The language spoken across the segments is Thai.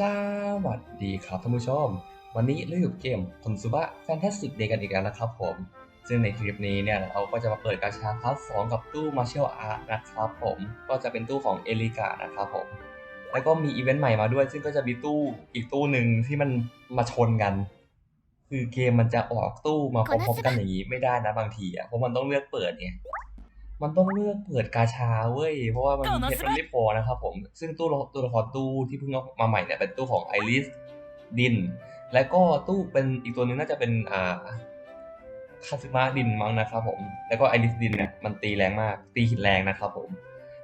สวัสดีครับท่านผู้ชม วันนี้เราอยู่เกมคอนซูบะแฟนตาสติกเดย์กันอีกแล้วนะครับผม ซึ่งในคลิปนี้เนี่ยเราก็จะมาเปิดกาชาพาร์ทสองกับตู้มาเชลอาร์นะครับผมก็จะเป็นตู้ของเอลิกานะครับผม แล้วก็มีอีเวนต์ใหม่มาด้วย ซึ่งก็จะมีตู้อีกตู้หนึ่งที่มันมาชนกัน คือเกมมันจะออกตู้มาพร้อมๆกันอย่างนี้ไม่ได้นะบางทีอะเพราะมันต้องเลือกเปิดเนี่ย มันต้องเลือกเปิดกาชาเว้ย เพราะว่ามันเพชรมันไม่พอนะครับผม ซึ่งตู้ตัวละครตู้ที่เพิ่งเอามาใหม่เนี่ยเป็นตู้ของไอริสดิน และก็ตู้เป็นอีกตัวหนึงน่าจะเป็นอ่าคาซึมะดินมั้งนะครับผม แล้วก็ไอริสดินเนี่ยมันตีแรงมาก ตีหินแรงนะครับผม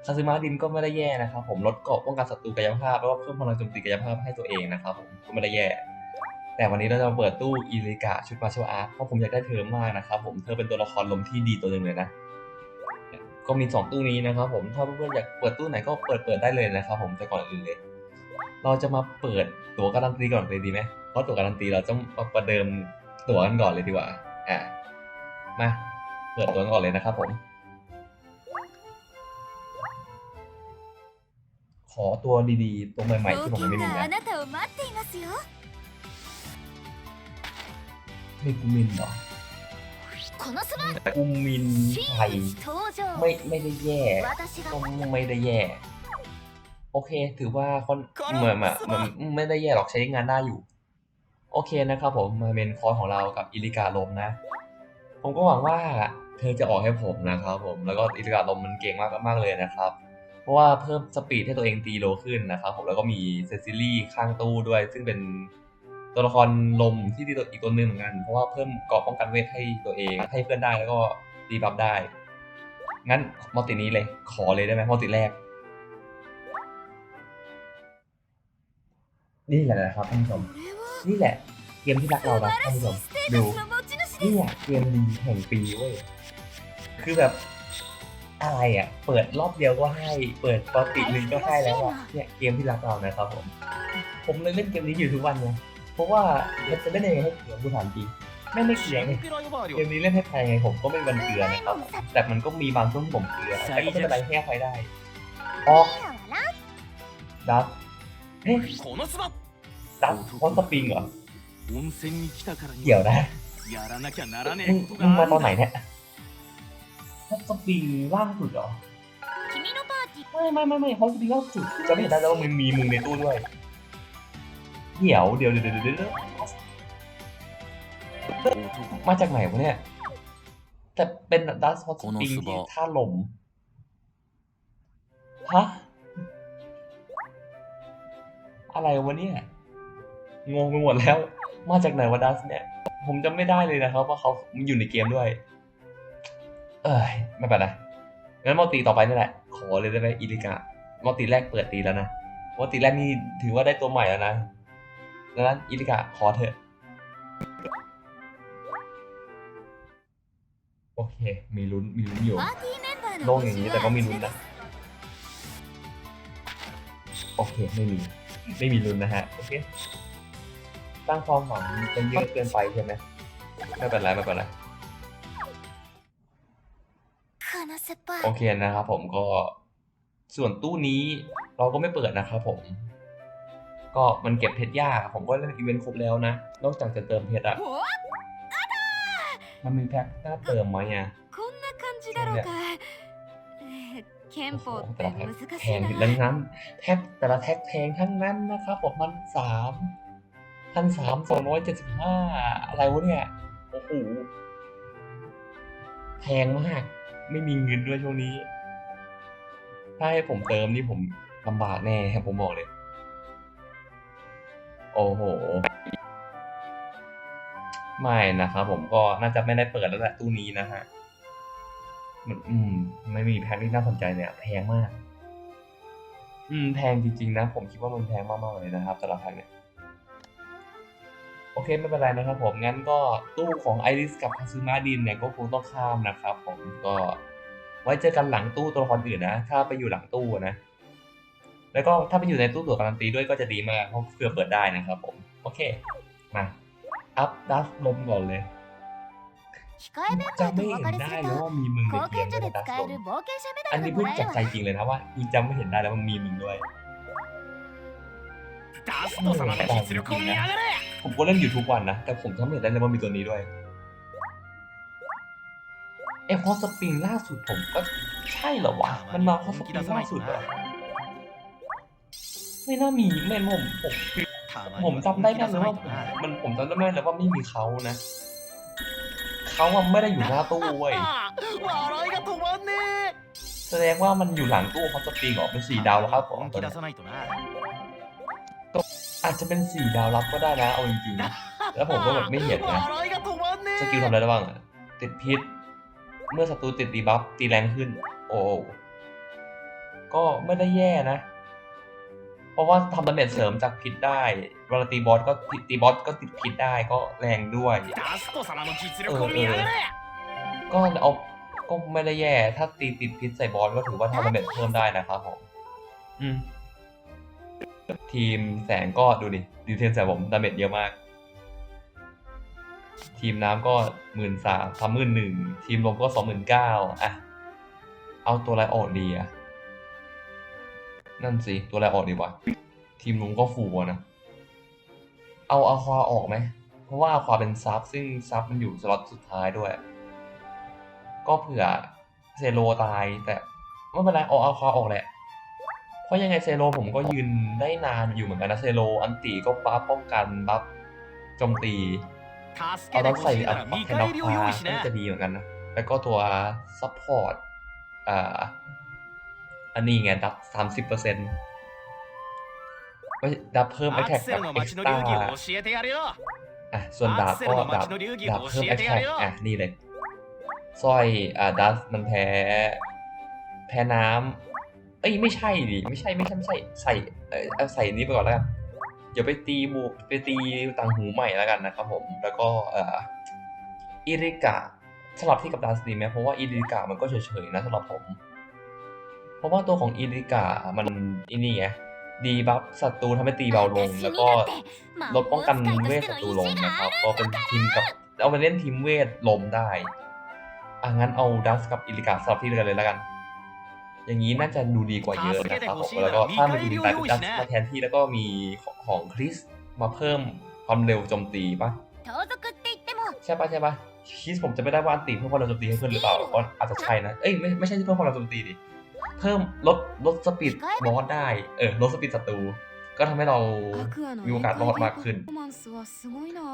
คาซึมะดินก็ไม่ได้แย่นะครับผม ลดเกราะป้องกันศัตรูกายภาพแล้วก็เพิ่มพลังโจมตีกายภาพให้ตัวเองนะครับผม ก็ไม่ได้แย่ แต่วันนี้เราจะเปิดตู้อีลิกาชุดมาเชลอาร์ตเพราะผมอยากได้เธอมากนะครับผม เธอเป็นตัวละครลมที่ดีตัวหนึ่งเลยนะ ก็มี 2 ตู้นี้นะครับผมถ้าเพื่อนอยากเปิดตู้ไหนก็เปิดเปิดได้เลยนะครับผมแต่ก่อนอื่นเลย เราจะมาเปิดตั๋วการันตีก่อนเลยดีไหมเพราะตั๋วการันตีเราต้จะมาประเดิมตั๋วกันก่อนเลยดีกว่าอะมาเปิดตั๋วก่อนเลยนะครับผม ขอตัวดีๆตัวใหม่ๆที่ผมไม่มีนะไม่กูมินเหรอ อุมมินไทยไม่ไม่ได้แย่ก็ไม่ได้แย่ โอเค ถือว่าคนเหมือนแบบมันไม่ได้แย่หรอกใช้งานได้อยู่ โอเคนะครับผมมาเป็นคอร์ของเรากับอิริกาลมนะ ผมก็หวังว่าเธอจะออกให้ผมนะครับผมแล้วก็อิริกาลมมันเก่งมากมากเลยนะครับ เพราะว่าเพิ่มสปีดให้ตัวเองตีโลขึ้นนะครับผมแล้วก็มีเซซิลี่ข้างตู้ด้วย ซึ่งเป็น ตัวละครลมที่ดีอีกตัวนึงเหมือนกัน เพราะว่าเพิ่มเกราะป้องกันเวทให้ตัวเอง ให้เพื่อนได้แล้วก็ดีบับได้ งั้นมอตินี้เลย ขอเลยได้ไหมมอติแรก นี่แหละครับท่านผู้ชม นี่แหละ เกมที่รักเรานบท่านผู้ชมดูนี่แหละเกมดีแห่งปีเว้ย คือแบบอะไรอะ เปิดรอบเดียวก็ให้ เปิดปกติหนึ่งก็ให้แล้วอะ เนี่ยเกมที่รักเรานะครับผม ผมเลยเล่นเกมนี้อยู่ทุกวันเลย เพราะว่าจะเล่นยังไงให้เกลือกูถามจริงไม่ไม่เสียงเยเกมนี้เล่นให้ใครไงผมก็ไม่บันเกลือนะครับแต่มันก็มีบางช่วงผมเกลือแต่ก็ไม่เป็นไรแก้ไขได้ออดับเฮ้ยดับคอนสปริงเหรอเกี่ยวนะมึงมาตอนไหนเนี่ยฮอสปริงล่างสุดเหรอไม่ไม่ไม่ไม่ฮอสปริงล่างสุดจะไม่ได้แล้วว่ามึงมีมึงในตู้ด้วย เดี๋ยวเดี๋ยวเดี๋ยวเดี๋ยวเดี๋ยวเดี๋ยว男มาจากไหนวะเนี่ย แต่เป็นดัสฮอตสปริงที่ท่าลม ฮะ อะไรวะเนี่ย งงไปหมดแล้ว มาจากไหนวะดัสเนี่ย ผมจำไม่ได้เลยนะครับ ว่าเขาอยู่ในเกมด้วย เอ้ย ไม่เป็นไรงั้นมอตีต่อไปนี่แหละ ขอเลยได้ไหมอิลิกะมอตีแรกเปิดตีแล้วนะมอตีแรกนี่ถือว่าได้ตัวใหม่แล้วนะ ดังนั้นอิริกะขอเถอะ โอเค มีลุ้น มีลุ้นอยู่ โล่งอย่างนี้แต่ก็มีลุ้นนะ โอเค ไม่มี ไม่มีลุ้นนะฮะ โอเค ตั้งความหวังเป็นเยอะเกินไปใช่ไหมไม่เป็นไรไม่เป็นไรโอเคนะครับผมก็ส่วนตู้นี้เราก็ไม่เปิดนะครับผม ก็มันเก็บเพชรยากผมก็เล่นอีเวนต์ครบแล้วนะ นอกจากจะเติมเพชรอะมันมีแพ็คหน้าเติมไหมอะเนี่ยโอ้โหแต่ละแพ็คแพงดังนั้นแท็กแต่ละแท็กแพงทั้งนั้นนะครับผมมันสามพันสามสองร้อยเจ็ดสิบห้าอะไรวะเนี่ยโอ้โหแพงมาก ไม่มีเงินด้วยช่วงนี้ ถ้าให้ผมเติมนี่ผมลำบากแน่ผมบอกเลย โอ้โห ไม่นะครับผมก็น่าจะไม่ได้เปิดแล้วแหละตู้นี้นะฮะมันอืม ไม่มีแพ็คที่น่าสนใจเนี่ยแพงมาก อืม แพงจริงๆนะ ผมคิดว่ามันแพงมากๆเลยนะครับแต่ละแพ็คเนี่ยโอเคไม่เป็นไรนะครับผมงั้นก็ตู้ของไอริสกับคาซึมาดินเนี่ยก็คงต้องข้ามนะครับ ผมก็ ไว้เจอกันหลังตู้ตัวละครอื่นนะ ถ้าไปอยู่หลังตู้นะ แล้วก็ถ้าไปอยู่ในตู้ตรวจการันตีด้วยก็จะดีมากเพราะเพื่อเปิดได้นะครับผมโอเคมาอัพดัฟลมก่อนเลยจะไม่เห็นได้แล้วว่ามีมึงในเกมเลยนะอันนี้พูดจากใจจริงเลยนะว่ากูจำไม่เห็นได้แล้วมันมีมึงด้วยผมก็เล่นอยู่ทุกวันนะ แต่ผมจำไม่เห็นได้เลยว่ามีตัวนี้ด้วยเอฟพอสปริงล่าสุดผมก็ใช่เหรอวะ มันมาพอสปริงล่าสุดเหรอ ไม่น่ามีแม่ผมผมผมจำได้แม่เลยว่ามันผมจำได้แม่เลยว่าไม่มีเขานะเขาอะไม่ได้อยู่หน้าตู้เว้ยแสดงว่ามันอยู่หลังตู้เขาจะปีกออกเป็นสี่ดาวแล้วครับผมตัวก็อาจจะเป็นสี่ดาวรับก็ได้นะเอาจริงๆแล้วผมก็แบบไม่เห็นนะสกิลทำอะไรได้บ้างติดพิษ เมื่อศัตรูติดดีบัฟตีแรงขึ้น โอ้ก็ไม่ได้แย่นะ พราะว่าทำดาเมจเสริมจากพิษได้เวลาตีบอสก็ตีบอสก็ติดพิษได้ก็แรงด้วยเออเออก็เอาก็ไม่ได้แย่ ถ้าตีติดพิษใส่บอสก็ถือว่าทำดาเมจเพิ่มได้นะครับผมอืมทีมแสงก็ดูดิดีเทนแสงผมดาเมจเยอะมาก ทีมน้ำก็หมื่นสามทำหมื่นหนึ่งทีมลมก็สองหมื่นเก้าอะ เอาตัวอะไรออกดีอะ นั่นสิ ตัวอะไรออกดีกว่าทีมลุงก็ฟูนะ เอาอาควาออกไหม เพราะว่าอาควาเป็นซับซึ่งซับมันอยู่สล็อตสุดท้ายด้วย ก็เผื่อเซโลตายแต่ไม่เป็นไรออกอาควาออกแหละ เพราะยังไงเซโลผมก็ยืนได้นานอยู่เหมือนกันนะเซโลอันตีก็ปั๊บป้องกันบัฟโจมตีเอาต้องใส่อัพแคนอฟพาน่าจะดีเหมือนกันนะ แล้วก็ตัวซัพพอร์ตอ่า อันนี้ไง ดับสามสิบเปอร์เซ็นต์ก็ดับเพิ่มไอแท็กกับเอ็กซ์ต้าอะส่วนดาบก็ดาบดับเพิ่มไอคแท็กอะนี่เลยสร้อยอ่าดัสมันแพ้ แพ้น้ำเอ้ยไม่ใช่ดิไม่ใช่ไม่ใช่ไม่ใช่ใส่เออใส่นี้ไปก่อนแล้วกันเดี๋ยวไปตีบูไปตีต่างหูใหม่แล้วกันนะครับผม แล้วก็เอ่ออิริกะสลับที่กับดาสตีไหมเพราะว่าอิริกะมันก็เฉยๆนะสำหรับผม เพราะว่าตัวของอิริกะมันอินนี่ไงดีบัฟศัตรูทำให้ตีเบาลง แล้วก็ลดป้องกันเวทศัตรูลงนะครับก็เป็นทีมกับเอาไปเล่นทีมเวทลมได้อางั้นเอาดัสกับอิริกะสลับที่เรือเลยแล้วกัน อย่างนี้น่าจะดูดีกว่าเยอะนะครับแล้วก็ถ้ามันมีตายดัสมาแทนที่แล้วก็มีของคริสมาเพิ่มความเร็วโจมตีปะใช่ป่ะใช่ป่ะคริสผมจะไม่ได้ว่าอันตีเพิ่มความเร็วโจมตีให้เพื่อนหรือเปล่าก็อาจจะใช่นะเอ้ยไม่ไม่ใช่เพิ่มความเร็วโจมตีดิ เพิ่มลดลดสปีดมอสได้ เออลดสปีดศัตรู ก็ทำให้เรามีโอกาสรอดมากขึ้น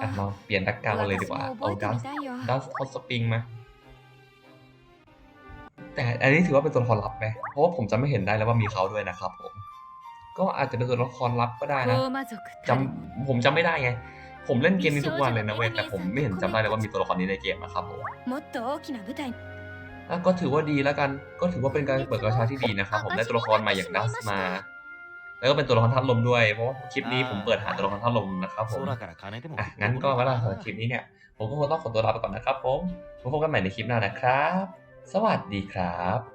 อะเราเปลี่ยนดักกาวเลยดีกว่า เอาดัสดัสเอสปริงมา แต่อันนี้ถือว่าเป็นตัวละครลับไหมเพราะว่าผมจะไม่เห็นได้แล้วว่ามีเขาด้วยนะครับผม ก็อาจจะเป็นตัวละครลับก็ได้นะจำผมจำไม่ได้ไงผมเล่นเกมนี้ทุกวันเลยนะเว้ยแต่ผมไม่เห็นจำได้เลยว่ามีตัวละครนี้ในเกมนะครับผม ก็ถือว่าดีแล้วกัน ก็ถือว่าเป็นการเปิดกระชาที่ดีนะครับผมได้ตัวละครใหม่อย่างดัสมา แล้วก็เป็นตัวละครทัดลมด้วย เพราะว่าคลิปนี้ผมเปิดหาตัวละครทัดลมนะครับผมอะงั้นก็เวลาขอคลิปนี้เนี่ย ผมก็คงต้องขอตัวลาไปก่อนนะครับผมพบกันใหม่ในคลิปหน้านะครับ สวัสดีครับ